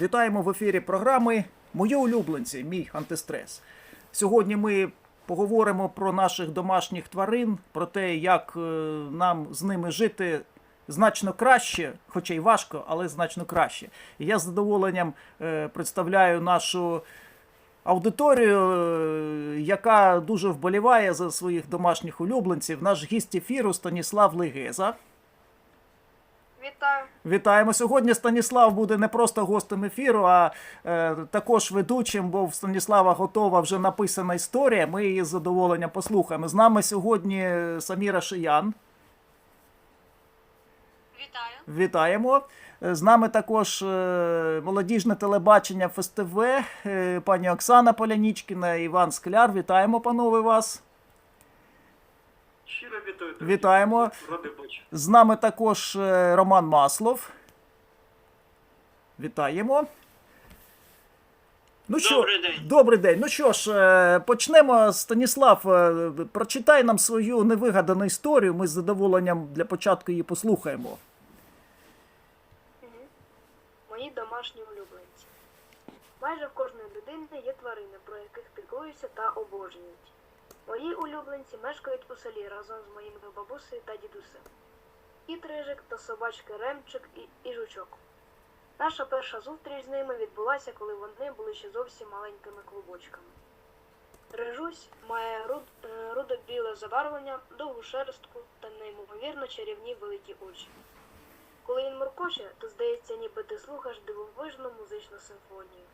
Вітаємо в ефірі програми Мої улюбленці, мій антистрес. Сьогодні ми поговоримо про наших домашніх тварин, про те, як е, нам з ними жити значно краще, хоча й важко, але значно краще. І я з задоволенням е, представляю нашу аудиторію, е, яка дуже вболіває за своїх домашніх улюбленців. Наш гість ефіру Станіслав Легеза. Вітаю. Вітаємо. Сьогодні Станіслав буде не просто гостем ефіру, а е, також ведучим, бо в Станіслава готова вже написана історія. Ми її з задоволенням послухаємо. З нами сьогодні Саміра Шиян. Вітаю. Вітаємо. З нами також е, молодіжне телебачення ФСТВ, е, пані Оксана Полянічкіна, Іван Скляр. Вітаємо, панове, вас. Щиро вітаю. друзі. Вітаємо. Радий бачити. З нами також е, Роман Маслов. Вітаємо. Ну що, Добрий день. Добрий день. Ну що ж, е, почнемо. Станіслав, е, прочитай нам свою невигадану історію. Ми з задоволенням для початку її послухаємо. Мої домашні улюбленці. Майже в кожної людини є тварини, про яких піклуються та обожнюють. Мої улюбленці мешкають у селі разом з моїми бабусею та дідусем. Кіт Рижик та собачки Ремчик і, і жучок. Наша перша зустріч з ними відбулася, коли вони були ще зовсім маленькими клубочками. Рижусь має руд, е, рудо-біле забарвлення, довгу шерстку та неймовірно чарівні великі очі. Коли він муркоче, то здається, ніби ти слухаєш дивовижну музичну симфонію.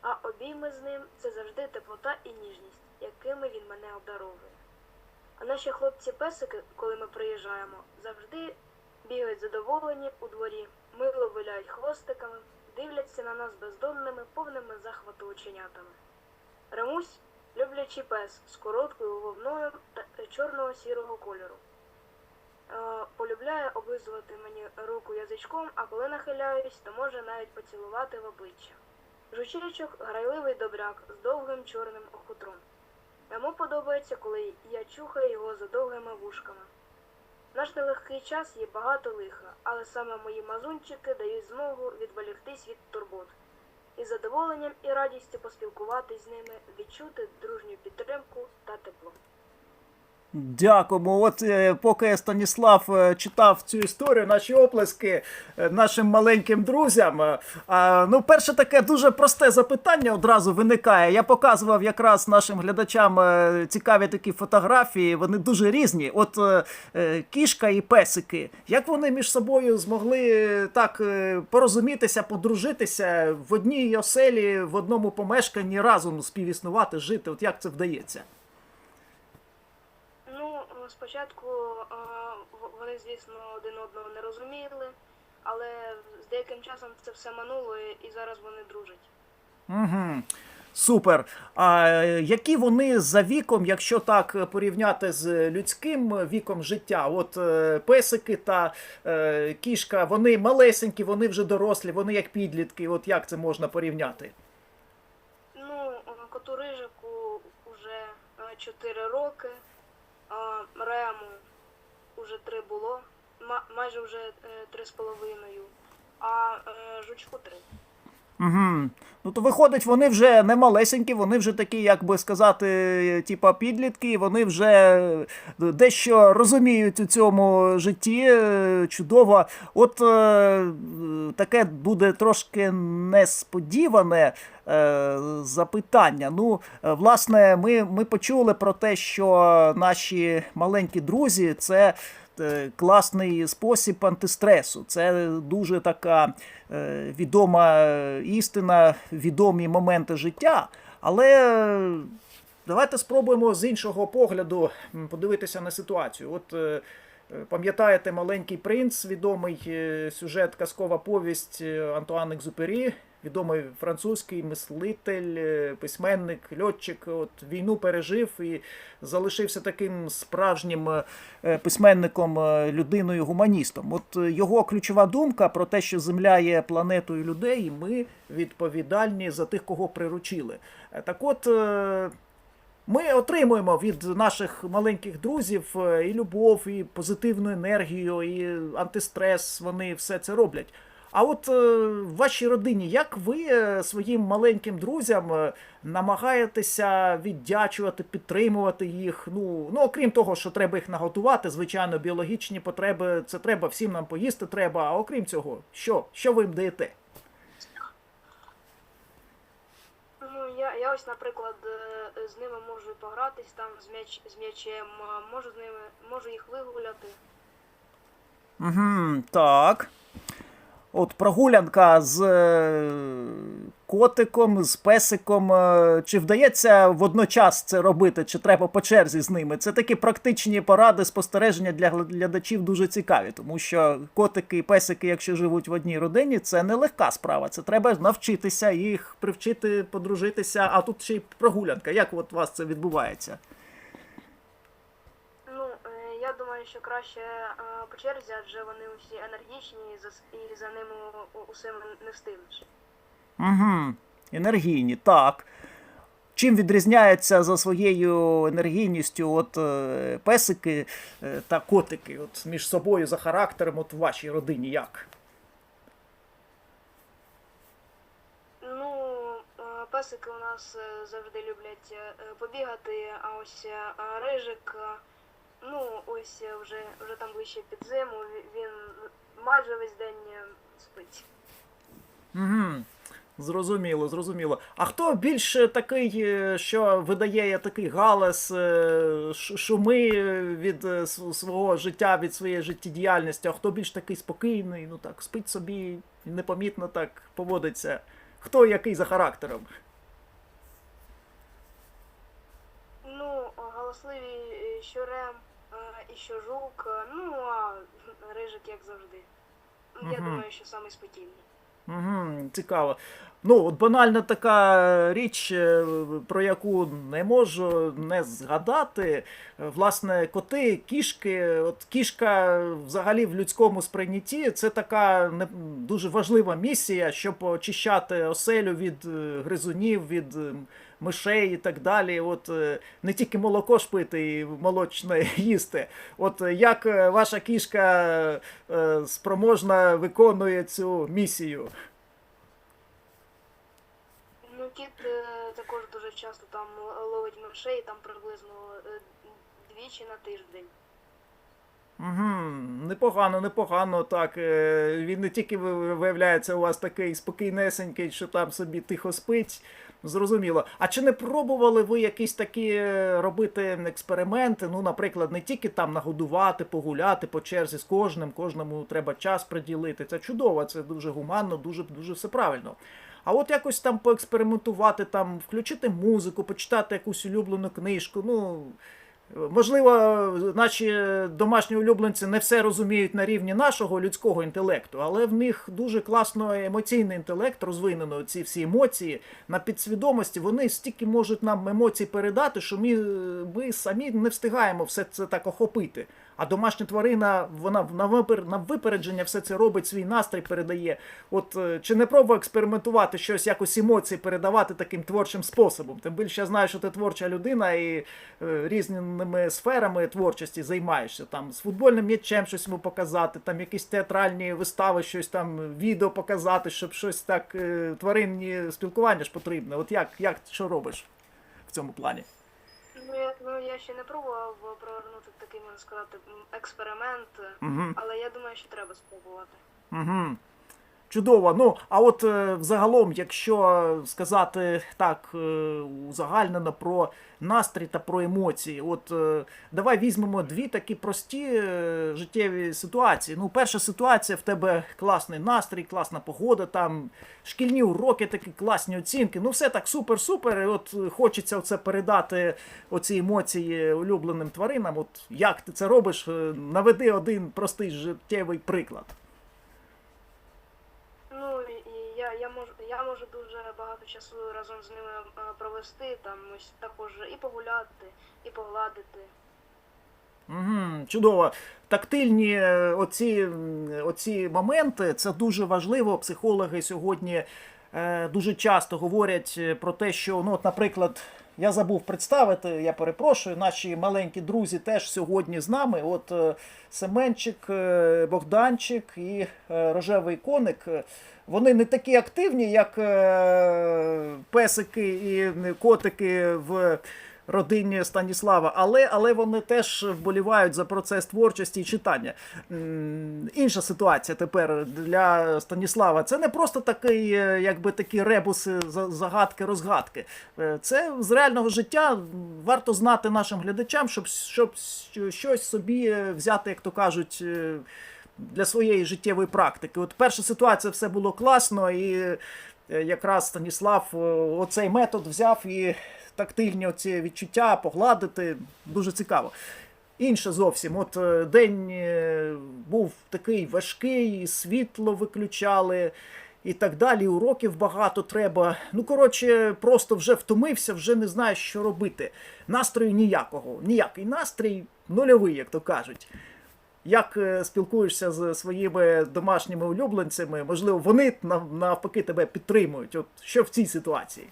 А обійми з ним це завжди теплота і ніжність, якими він мене обдаровує. А наші хлопці-песики, коли ми приїжджаємо, завжди бігають задоволені у дворі, мило виляють хвостиками, дивляться на нас бездонними, повними захвату оченятами. Ремусь люблячий пес з короткою вовною та чорного сірого кольору. Е, полюбляє облизувати мені руку язичком, а коли нахиляюсь, то може навіть поцілувати в обличчя. Жучечок грайливий добряк з довгим чорним хутром. Йому подобається, коли я чухаю його за довгими вушками. В наш нелегкий час є багато лиха, але саме мої мазунчики дають змогу відволіктись від турбот. Із задоволенням і радістю поспілкуватись з ними, відчути дружню підтримку та тепло. Дякуємо. От е, поки Станіслав е, читав цю історію, наші оплески е, нашим маленьким друзям. Ну, перше таке дуже просте запитання одразу виникає. Я показував якраз нашим глядачам цікаві такі фотографії. Вони дуже різні. От кішка і песики. Як вони між собою змогли так порозумітися, подружитися в одній оселі, в одному помешканні разом співіснувати, жити? От як це вдається? Е, спочатку е, вони, звісно, один одного не розуміли, але з деяким часом це все минуло і зараз вони дружать. Угу. Супер. А е, які вони за віком, якщо так порівняти з людським віком життя? От песики та е, кішка, вони малесенькі, вони вже дорослі, вони як підлітки. От як це можна порівняти? Ну, коту рижику вже 4 роки, а Рему вже 3 було, ма- майже вже е, три з половиною, а е, жучку 3. Угу. Ну то виходить, вони вже не малесенькі, вони вже такі, як би сказати, типа підлітки, вони вже дещо розуміють у цьому житті. е, Чудово. От е, таке буде трошки несподіване е, запитання. Ну, е, власне, ми, ми почули про те, що наші маленькі друзі це е, класний спосіб антистресу. Це дуже така е, відома е, істина, відомі моменти життя. Але е, давайте спробуємо з іншого погляду подивитися на ситуацію. От е, е, пам'ятаєте маленький принц, відомий е, сюжет, казкова повість е, Антуан Екзупері, відомий французький мислитель, е, письменник, льотчик. От війну пережив і залишився таким справжнім е, письменником, е, людиною гуманістом. От його ключова думка про те, що Земля є планетою людей, і ми відповідальні за тих, кого приручили. Так от. Ми отримуємо від наших маленьких друзів і любов, і позитивну енергію, і антистрес. Вони все це роблять. А от е, в вашій родині, як ви е, своїм маленьким друзям е, намагаєтеся віддячувати, підтримувати їх? Ну, ну окрім того, що треба їх наготувати, звичайно, біологічні потреби, це треба, всім нам поїсти треба. А окрім цього, що? Що ви їм даєте? Ну, я, я ось, наприклад, е, з ними можу погратись там з, м'яч, з м'ячем, можу з ними, можу їх вигуляти. Угу, так. От прогулянка з е, котиком, з песиком. е, Чи вдається водночас це робити, чи треба по черзі з ними? Це такі практичні поради, спостереження для глядачів дуже цікаві, тому що котики і песики, якщо живуть в одній родині, це не легка справа. Це треба навчитися їх привчити, подружитися. А тут ще й прогулянка. Як от у вас це відбувається? Ну, е, я думаю, що краще е, по черзі, адже вони усі енергічні і за, і за ними у- у- усім не встигнеш. Угу. Енергійні, так. Чим відрізняються за своєю енергійністю от е, песики е, та котики от між собою за характером от в вашій родині як? Ну, е, песики у нас е, завжди люблять е, побігати, а ось рижик, ну, ось е, вже, вже там ближче під зиму, він майже весь день е, спить. Угу. Зрозуміло, зрозуміло. А хто більш такий, е, що видає такий галас, шуми від свого життя, від своєї життєдіяльності, а хто більш такий спокійний, ну так, спить собі, непомітно так поводиться? Хто який за характером? Ну, галасливі е, що рем е, і що жук, е, ну, а рижик, як завжди. Я Мгм. думаю, що самий спокійний. Угу, цікаво. Ну, от банальна така річ, е, про яку не можу не згадати. Е, Власне, коти, кішки. От кішка взагалі в людському сприйнятті це така не, дуже важлива місія, щоб очищати оселю від е, гризунів, від е, мишей і так далі. От е, не тільки молоко ж пити і молочне їсти. От е, як е, ваша кішка спроможна виконує цю місію? Ну, кіт також дуже часто там ловить мишей, там приблизно двічі на тиждень. Угу, непогано, непогано. Так. Е, Він не тільки виявляється у вас такий спокійнесенький, що там собі тихо спить. Зрозуміло. А чи не пробували ви якісь такі е, робити експерименти? Ну, наприклад, не тільки там нагодувати, погуляти по черзі з кожним, кожному треба час приділити. Це чудово, це дуже гуманно, дуже дуже все правильно. А от якось там поекспериментувати, там включити музику, почитати якусь улюблену книжку. Ну можливо, наші домашні улюбленці не все розуміють на рівні нашого людського інтелекту, але в них дуже класно емоційний інтелект розвинено. Ці всі емоції на підсвідомості. Вони стільки можуть нам емоцій передати, що ми, ми самі не встигаємо все це так охопити. А домашня тварина, вона на випер- випередження все це робить, свій настрій передає. От е, чи не пробував експериментувати щось, якось емоції передавати таким творчим способом? Тим більше я знаю, що ти творча людина і е, різними сферами творчості займаєшся. Там з футбольним м'ячем щось йому показати, там якісь театральні вистави, щось там відео показати, щоб щось так е, тваринні спілкування ж потрібне. От як, як що робиш в цьому плані? Ну я, ну, я ще не пробував провернути такий, можна сказати, експеримент, Угу. але я думаю, що треба спробувати. Угу. Чудово. Ну, а от е, взагалом, якщо сказати так е, узагальнено про настрій та про емоції, от е, давай візьмемо дві такі прості життєві ситуації. Ну, перша ситуація в тебе класний настрій, класна погода, там шкільні уроки, такі класні оцінки. Ну, все так супер-супер. От хочеться це передати оці емоції улюбленим тваринам. От як ти це робиш? Наведи один простий життєвий приклад. Ну і і я, я можу я можу дуже багато часу разом з ними е, провести, там ось також і погуляти, і погладити. Угу, чудово. Тактильні е, оці, оці моменти це дуже важливо. Психологи сьогодні е, дуже часто говорять е, про те, що, ну, от, наприклад, я забув представити, я перепрошую. Наші маленькі друзі теж сьогодні з нами. От е, Семенчик, е, Богданчик і е, Рожевий коник. Вони не такі активні, як песики і котики в родині Станіслава, але, але вони теж вболівають за процес творчості і читання. Інша ситуація тепер для Станіслава. Це не просто такий, е, якби такі ребуси, загадки, розгадки. Е, Це з реального життя варто знати нашим глядачам, щоб, щоб щось собі е, взяти, як то кажуть. е, Для своєї життєвої практики. От перша ситуація все було класно, і е, якраз Станіслав е, оцей метод взяв і тактильні оці відчуття погладити. Дуже цікаво. Інше зовсім. От е, день е, був такий важкий, світло виключали і так далі. Уроків багато треба. Ну, коротше, просто вже втомився, вже не знаєш, що робити. Настрою ніякого. Ніякий настрій нульовий, як то кажуть. Як е, спілкуєшся з своїми домашніми улюбленцями, можливо, вони навпаки тебе підтримують. От що в цій ситуації?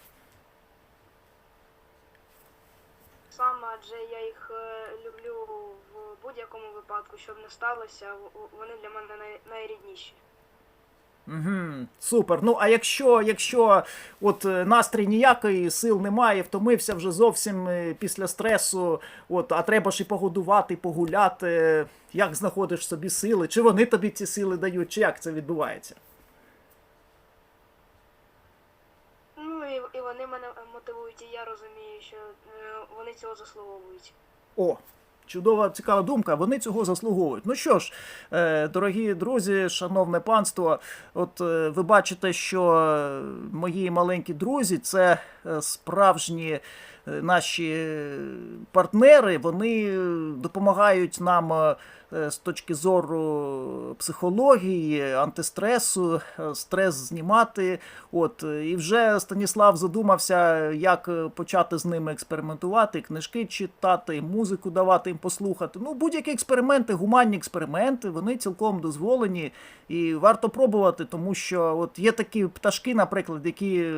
Адже я їх е, люблю в будь-якому випадку, щоб не сталося, вони для мене най- найрідніші. Угу, супер. Ну а якщо, якщо от е, настрій ніякий, сил немає, втомився вже зовсім е, після стресу, от, а треба ж і погодувати, погуляти, як знаходиш собі сили? Чи вони тобі ці сили дають, чи як це відбувається? Ну і, і вони мене мотивують, і я розумію, що е, вони цього заслуговують. О, чудова, цікава думка. Вони цього заслуговують. Ну що ж, е, дорогі друзі, шановне панство, от е, ви бачите, що мої маленькі друзі це справжні. Наші партнери вони допомагають нам е, з точки зору психології, антистресу, е, стрес знімати. От і вже Станіслав задумався, як почати з ними експериментувати, книжки читати, музику давати їм послухати. Ну, будь-які експерименти, гуманні експерименти, вони цілком дозволені і варто пробувати, тому що от є такі пташки, наприклад, які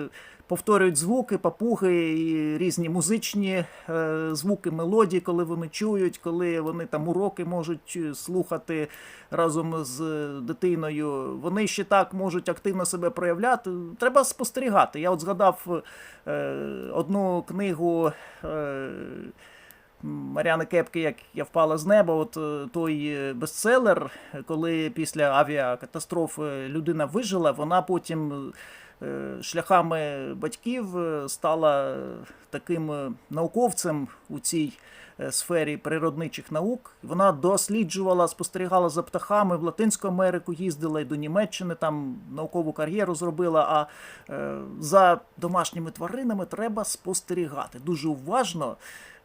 повторюють звуки, папуги і різні музичні е, звуки, мелодії, коли вони чують, коли вони там уроки можуть е, слухати разом з дитиною. Вони ще так можуть активно себе проявляти. Треба спостерігати. Я от згадав е, одну книгу. Мар'яни Кепки, як я впала з неба, от той бестселер, коли після авіакатастрофи людина вижила, вона потім шляхами батьків е, стала таким е, науковцем у цій е, сфері природничих наук. Вона досліджувала, спостерігала за птахами в Латинську Америку, їздила і до Німеччини, там наукову кар'єру зробила. А е, за домашніми тваринами треба спостерігати дуже уважно.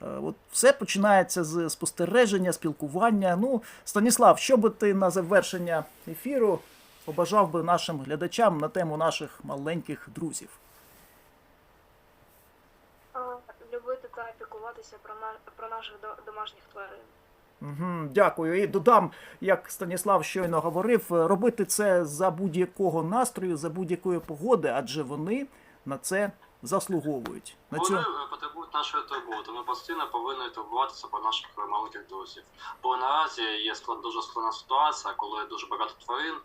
Е, От все починається з спостереження, спілкування. Ну, Станіслав, що би ти на завершення ефіру побажав би нашим глядачам на тему наших маленьких друзів? Любити та піклуватися про, на, про наших до- домашніх тварин. Угу, дякую. І додам, як Станіслав щойно говорив, е, робити це за будь-якого настрою, за будь-якої погоди, адже вони на це заслуговують. На Вони е, потребують нашої турботи. Ми постійно повинні турбуватися про наших маленьких друзів. Бо наразі є склад дуже складна ситуація, коли дуже багато тварин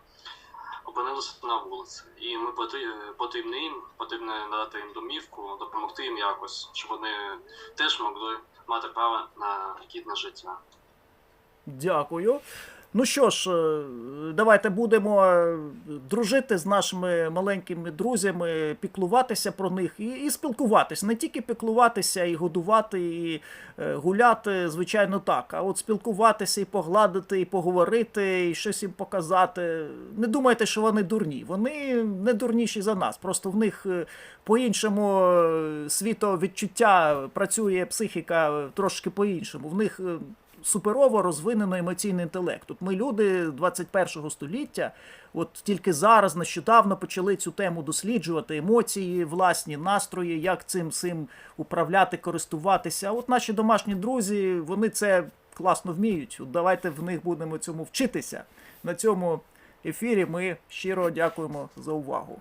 опинилися на вулиці. І ми потр- потрібні їм, потрібно надати їм домівку, допомогти їм якось, щоб вони теж могли мати право на гідне життя. Дякую. Ну що ж, е, давайте будемо е, дружити з нашими маленькими друзями, піклуватися про них і, і спілкуватися. Не тільки піклуватися і годувати, і е, гуляти, звичайно, так. А от спілкуватися і погладити, і поговорити, і щось їм показати. Не думайте, що вони дурні. Вони не дурніші за нас. Просто в них по-іншому світовідчуття працює психіка трошки по-іншому. В них суперово розвинено емоційний інтелект. От ми люди 21 століття, от тільки зараз нещодавно почали цю тему досліджувати емоції, власні настрої, як цим цим управляти, користуватися. От наші домашні друзі, вони це класно вміють. От давайте в них будемо цьому вчитися. На цьому ефірі ми щиро дякуємо за увагу.